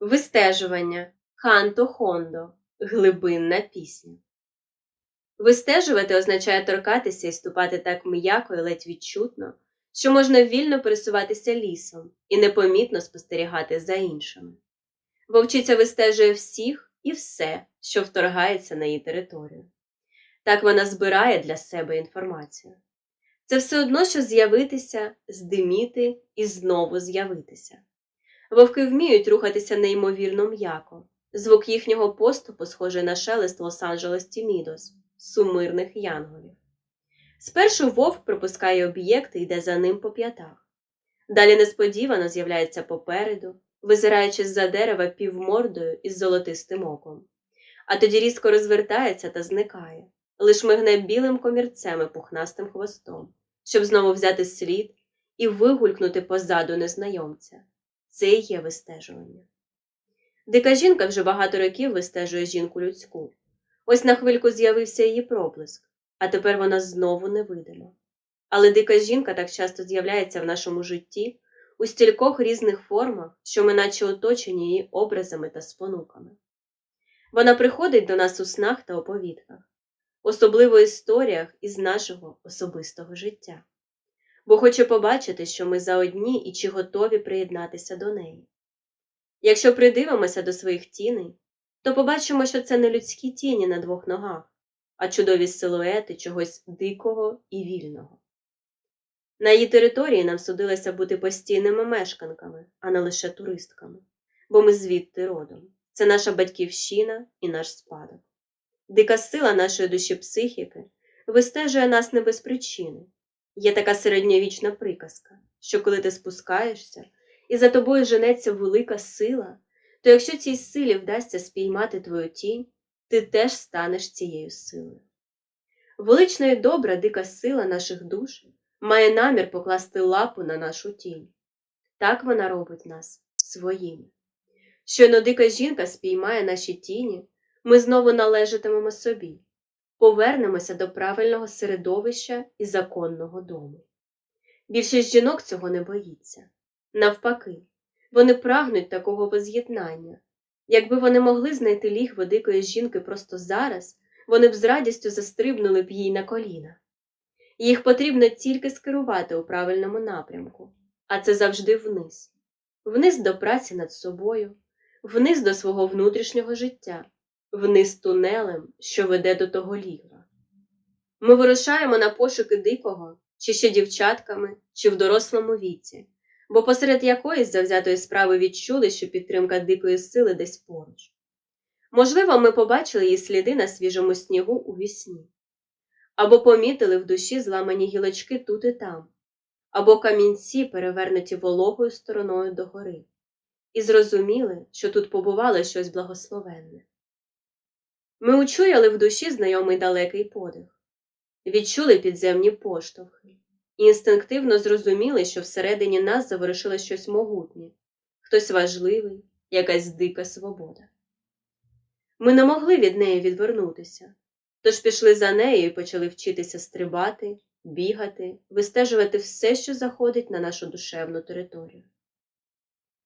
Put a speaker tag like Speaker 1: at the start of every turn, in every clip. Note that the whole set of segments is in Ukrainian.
Speaker 1: Вистежування Ханто Хондо Глибинна пісня. Вистежувати означає торкатися і ступати так м'яко і ледь відчутно, що можна вільно пересуватися лісом і непомітно спостерігати за іншими. Вовчиця вистежує всіх і все, що вторгається на її територію. Так вона збирає для себе інформацію. Це все одно, що з'явитися, здиміти і знову з'явитися. Вовки вміють рухатися неймовірно м'яко. Звук їхнього поступу схожий на шелест Лос-Анджелес Тімідос, сумирних янголів. Спершу вовк пропускає об'єкт і йде за ним по п'ятах. Далі несподівано з'являється попереду, визираючи з-за дерева півмордою із золотистим оком. А тоді різко розвертається та зникає, лиш мигне білим комірцем і пухнастим хвостом, щоб знову взяти слід і вигулькнути позаду незнайомця. Це і є вистежування. Дика жінка вже багато років вистежує жінку людську. Ось на хвильку з'явився її проблиск, а тепер вона знову невидима. Але дика жінка так часто з'являється в нашому житті у стількох різних формах, що ми наче оточені її образами та спонуками. Вона приходить до нас у снах та оповідках, особливо історіях із нашого особистого життя, бо хоче побачити, що ми заодні і чи готові приєднатися до неї. Якщо придивимося до своїх тіней, то побачимо, що це не людські тіні на двох ногах, а чудові силуети чогось дикого і вільного. На її території нам судилося бути постійними мешканками, а не лише туристками, бо ми звідти родом. Це наша батьківщина і наш спадок. Дика сила нашої душі психіки вистежує нас не без причини. Є така середньовічна приказка, що коли ти спускаєшся, і за тобою женеться велика сила, то якщо цій силі вдасться спіймати твою тінь, ти теж станеш цією силою. Велична і добра дика сила наших душ має намір покласти лапу на нашу тінь. Так вона робить нас своїми. Щойно дика жінка спіймає наші тіні, ми знову належатимемо собі, повернемося до правильного середовища і законного дому. Більшість жінок цього не боїться. Навпаки, вони прагнуть такого воз'єднання. Якби вони могли знайти лігво дикої жінки просто зараз, вони б з радістю застрибнули б їй на коліна. Їх потрібно тільки скерувати у правильному напрямку, а це завжди вниз, вниз до праці над собою, вниз до свого внутрішнього життя, вниз тунелем, що веде до того лігва. Ми вирушаємо на пошуки дикого, чи ще дівчатками, чи в дорослому віці бо посеред якоїсь завзятої справи відчули, що підтримка дикої сили десь поруч. Можливо, ми побачили її сліди на свіжому снігу у вісні, або помітили в душі зламані гілочки тут і там, або камінці, перевернуті вологою стороною догори, і зрозуміли, що тут побувало щось благословенне. Ми учуяли в душі знайомий далекий подих, відчули підземні поштовхи. І інстинктивно зрозуміли, що всередині нас заворушило щось могутнє, хтось важливий, якась дика свобода. Ми не могли від неї відвернутися, тож пішли за нею і почали вчитися стрибати, бігати, вистежувати все, що заходить на нашу душевну територію.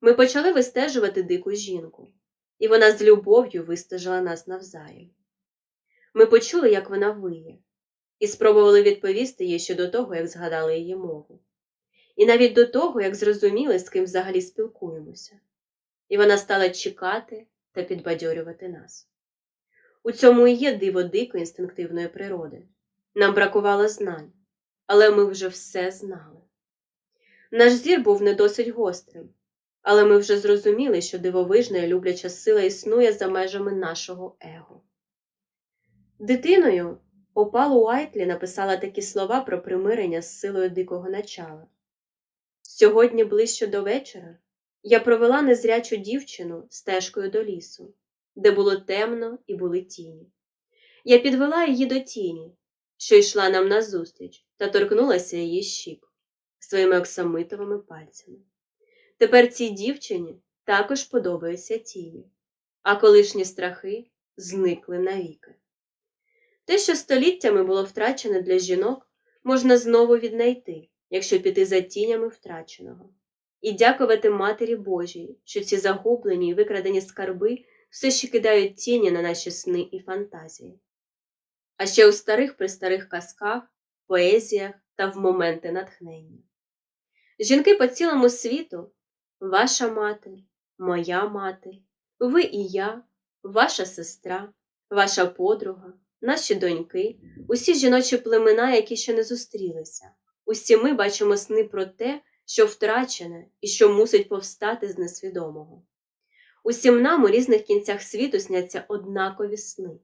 Speaker 1: Ми почали вистежувати дику жінку, і вона з любов'ю вистежила нас навзаєм. Ми почули, як вона виє, і спробували відповісти їй ще до того, як згадали її мову, і навіть до того, як зрозуміли, з ким взагалі спілкуємося, і вона стала чекати та підбадьорювати нас. У цьому і є диво дикої інстинктивної природи. Нам бракувало знань, але ми вже все знали. Наш зір був не досить гострим, але ми вже зрозуміли, що дивовижна і любляча сила існує за межами нашого его. Дитиною Опал Уайтлі написала такі слова про примирення з силою дикого начала. Сьогодні, ближче до вечора, я провела незрячу дівчину стежкою до лісу, де було темно і були тіні. Я підвела її до тіні, що йшла нам назустріч, та торкнулася її щік своїми оксамитовими пальцями. Тепер цій дівчині також подобаються тіні, а колишні страхи зникли навіки. Те, що століттями було втрачене для жінок, можна знову віднайти, якщо піти за тінями втраченого. і дякувати Матері Божій, що ці загублені і викрадені скарби все ще кидають тіні на наші сни і фантазії. А ще у старих престарих казках, поезіях та в моменти натхнення. Жінки по цілому світу, ваша мати, моя мати, ви і я, ваша сестра, ваша подруга, наші доньки, усі жіночі племена, які ще не зустрілися. Усі ми бачимо сни про те, що втрачене і що мусить повстати з несвідомого. Усім нам у різних кінцях світу сняться однакові сни.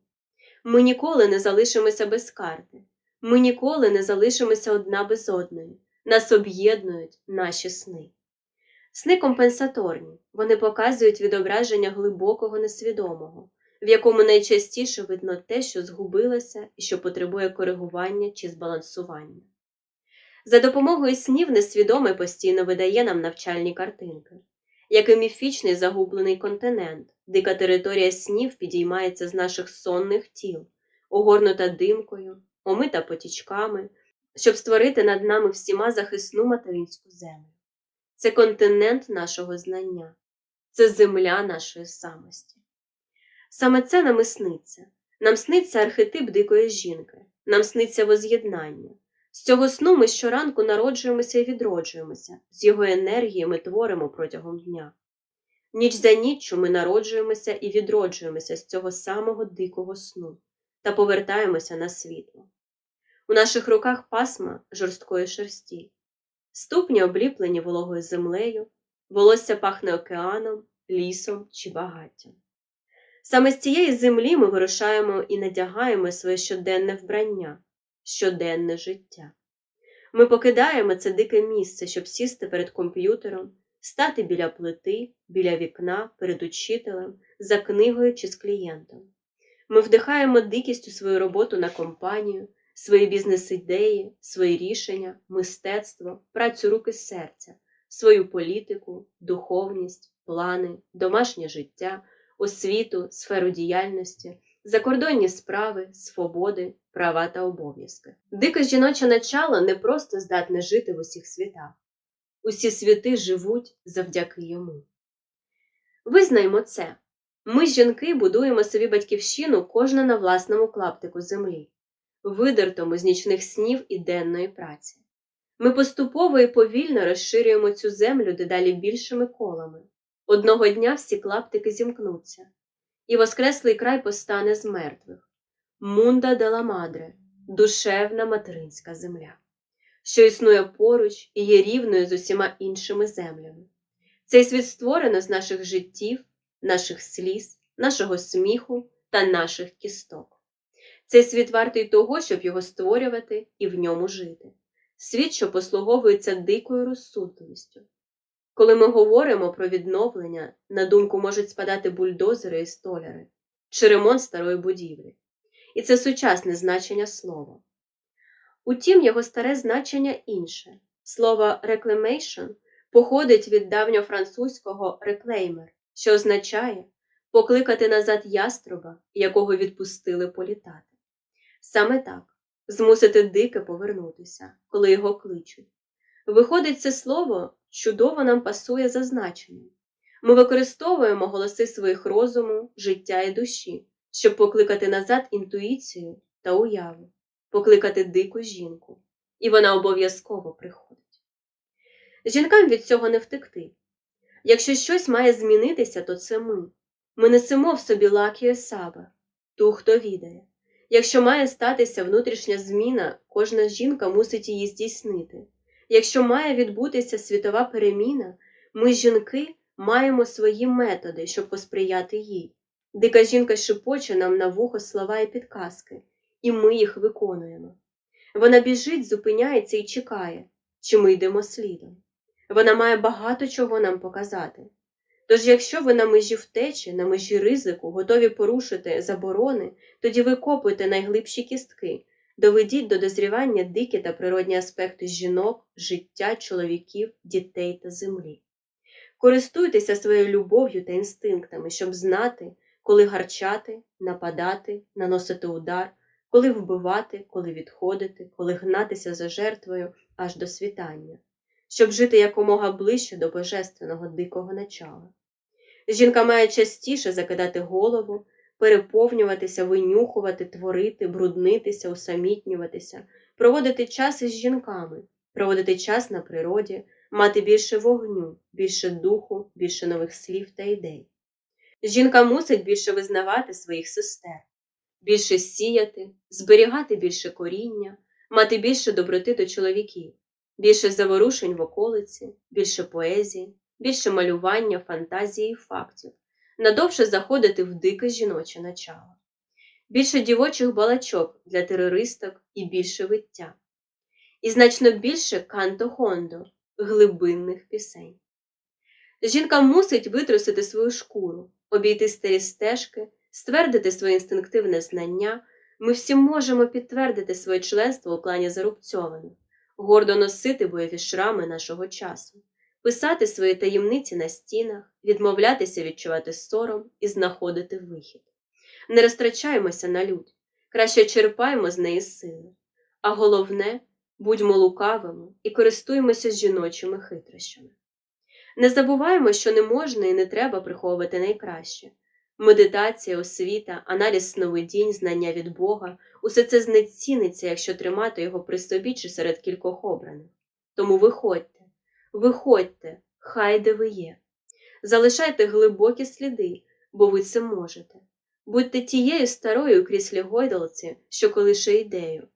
Speaker 1: Ми ніколи не залишимося без карти, ми ніколи не залишимося одна без одної, нас об'єднують наші сни. Сни компенсаторні, вони показують відображення глибокого несвідомого, в якому найчастіше видно те, що згубилося і що потребує коригування чи збалансування. За допомогою снів несвідомий постійно видає нам навчальні картинки, як і міфічний загублений континент, дика територія снів підіймається з наших сонних тіл, огорнута димкою, омита потічками, щоб створити над нами всіма захисну материнську землю. Це континент нашого знання, це земля нашої самості. Саме це нам і сниться. Нам сниться архетип дикої жінки, нам сниться воз'єднання. З цього сну ми щоранку народжуємося і відроджуємося, з його енергії ми творимо протягом дня. Ніч за ніччю ми народжуємося і відроджуємося з цього самого дикого сну та повертаємося на світло. У наших руках пасма жорсткої шерсті, ступні обліплені вологою землею, волосся пахне океаном, лісом чи багаттям. Саме з цієї землі ми вирушаємо і надягаємо своє щоденне вбрання, щоденне життя. Ми покидаємо це дике місце, щоб сісти перед комп'ютером, стати біля плити, біля вікна, перед учителем, за книгою чи з клієнтом. Ми вдихаємо дикість у свою роботу на компанію, свої бізнес-ідеї, свої рішення, мистецтво, працю руки серця, свою політику, духовність, плани, домашнє життя, освіту, сферу діяльності, закордонні справи, свободи, права та обов'язки. Дике жіноче начало не просто здатне жити в усіх світах. Усі світи живуть завдяки йому. Визнаймо це. Ми, жінки, будуємо собі батьківщину кожна на власному клаптику землі, видертому з нічних снів і денної праці. Ми поступово і повільно розширюємо цю землю дедалі більшими колами. Одного дня всі клаптики зімкнуться, і воскреслий край постане з мертвих. Мунда дела мадре, душевна материнська земля, що існує поруч і є рівною з усіма іншими землями. Цей світ створено з наших життів, наших сліз, нашого сміху та наших кісток. Цей світ вартий того, щоб його створювати і в ньому жити. Світ, що послуговується дикою розсудливістю. Коли ми говоримо про відновлення, на думку можуть спадати бульдозери і столяри чи ремонт старої будівлі. І це сучасне значення слова. Утім, його старе значення інше. Слово reclamation походить від давньофранцузького reclaimer, що означає покликати назад яструба, якого відпустили політати. Саме так змусити дике повернутися, коли його кличуть. Виходить, це слово чудово нам пасує за значенням. Ми використовуємо голоси своїх розуму, життя і душі, щоб покликати назад інтуїцію та уяву, покликати дику жінку, і вона обов'язково приходить. Жінкам від цього не втекти. Якщо щось має змінитися, то це ми. Ми несемо в собі лакію саба, ту, хто відає. Якщо має статися внутрішня зміна, кожна жінка мусить її здійснити. Якщо має відбутися світова переміна, ми, жінки, маємо свої методи, щоб посприяти їй. Дика жінка шепоче нам на вухо слова і підказки, і ми їх виконуємо. Вона біжить, зупиняється і чекає, чи ми йдемо слідом. Вона має багато чого нам показати. Тож, якщо ви на межі втечі, на межі ризику, готові порушити заборони, тоді викопуйте найглибші кістки, доведіть до дозрівання дикі та природні аспекти жінок, життя, чоловіків, дітей та землі. Користуйтеся своєю любов'ю та інстинктами, щоб знати, коли гарчати, нападати, наносити удар, коли вбивати, коли відходити, коли гнатися за жертвою аж до світання, щоб жити якомога ближче до божественного дикого начала. Жінка має частіше закидати голову, переповнюватися, винюхувати, творити, бруднитися, усамітнюватися, проводити час із жінками, проводити час на природі, мати більше вогню, більше духу, більше нових слів та ідей. Жінка мусить більше визнавати своїх сестер, більше сіяти, зберігати більше коріння, мати більше доброти до чоловіків, більше заворушень в околиці, більше поезії, більше малювання, фантазії і фактів, надовше заходити в дике жіноче начало, більше дівочих балачок для терористок і більше виття, і значно більше канто-хондо, глибинних пісень. Жінка мусить витрусити свою шкуру, обійти старі стежки, ствердити своє інстинктивне знання. Ми всі можемо підтвердити своє членство у клані Зарубцьованих, гордо носити бойові шрами нашого часу, писати свої таємниці на стінах, відмовлятися відчувати сором і знаходити вихід. Не розтрачаємося на лють, краще черпаємо з неї сили. А головне, будьмо лукавими і користуємося жіночими хитрощами. Не забуваємо, що не можна і не треба приховувати найкраще. Медитація, освіта, аналіз сновидінь, знання від Бога усе це знеціниться, якщо тримати його при собі чи серед кількох обраних. Тому виходьте, виходьте, хай де ви є. Залишайте глибокі сліди, бо ви це можете. Будьте тією старою кріслі гойдалці, що колише ідею,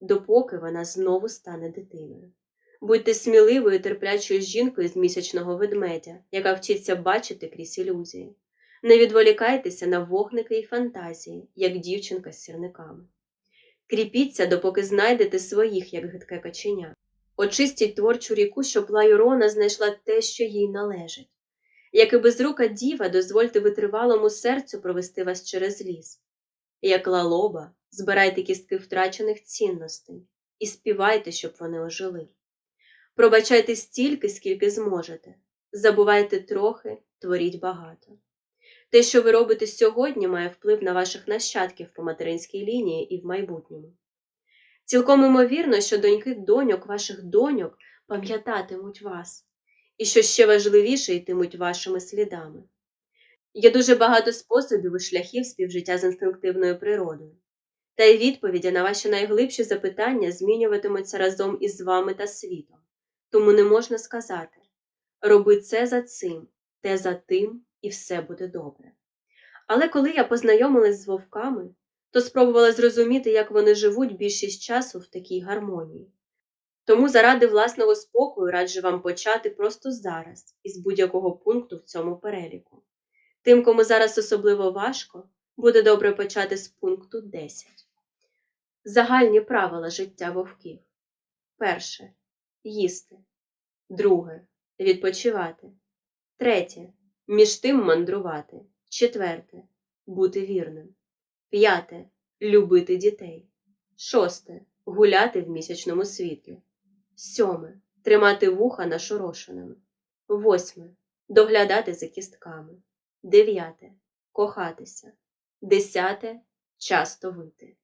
Speaker 1: допоки вона знову стане дитиною. Будьте сміливою терплячою жінкою з місячного ведмедя, яка вчиться бачити крізь ілюзії. Не відволікайтеся на вогники і фантазії, як дівчинка з сірниками. Кріпіться, допоки знайдете своїх, як гидке каченя. Очистіть творчу ріку, щоб Лайорона знайшла те, що їй належить. Як і безрука діва, дозвольте витривалому серцю провести вас через ліс. Як лалоба, збирайте кістки втрачених цінностей і співайте, щоб вони ожили. Пробачайте стільки, скільки зможете. Забувайте трохи, творіть багато. Те, що ви робите сьогодні, має вплив на ваших нащадків по материнській лінії і в майбутньому. Цілком імовірно, що доньки доньок ваших доньок пам'ятатимуть вас, і що ще важливіше йтимуть вашими слідами. Є дуже багато способів і шляхів співжиття з інстинктивною природою, та й відповіді на ваші найглибші запитання змінюватимуться разом із вами та світом. Тому не можна сказати роби це за цим, те за тим, і все буде добре. Але коли я познайомилась з вовками, то спробувала зрозуміти, як вони живуть більшість часу в такій гармонії. Тому заради власного спокою раджу вам почати просто зараз, із будь-якого пункту в цьому переліку. Тим, кому зараз особливо важко, буде добре почати з пункту 10. Загальні правила життя вовків. Перше їсти. Друге відпочивати. Третє між тим мандрувати. Четверте бути вірним. П'яте любити дітей. Шосте гуляти в місячному світлі. Сьоме тримати вуха нашорошеними. Восьме доглядати за кістками. Дев'яте кохатися. Десяте часто вити.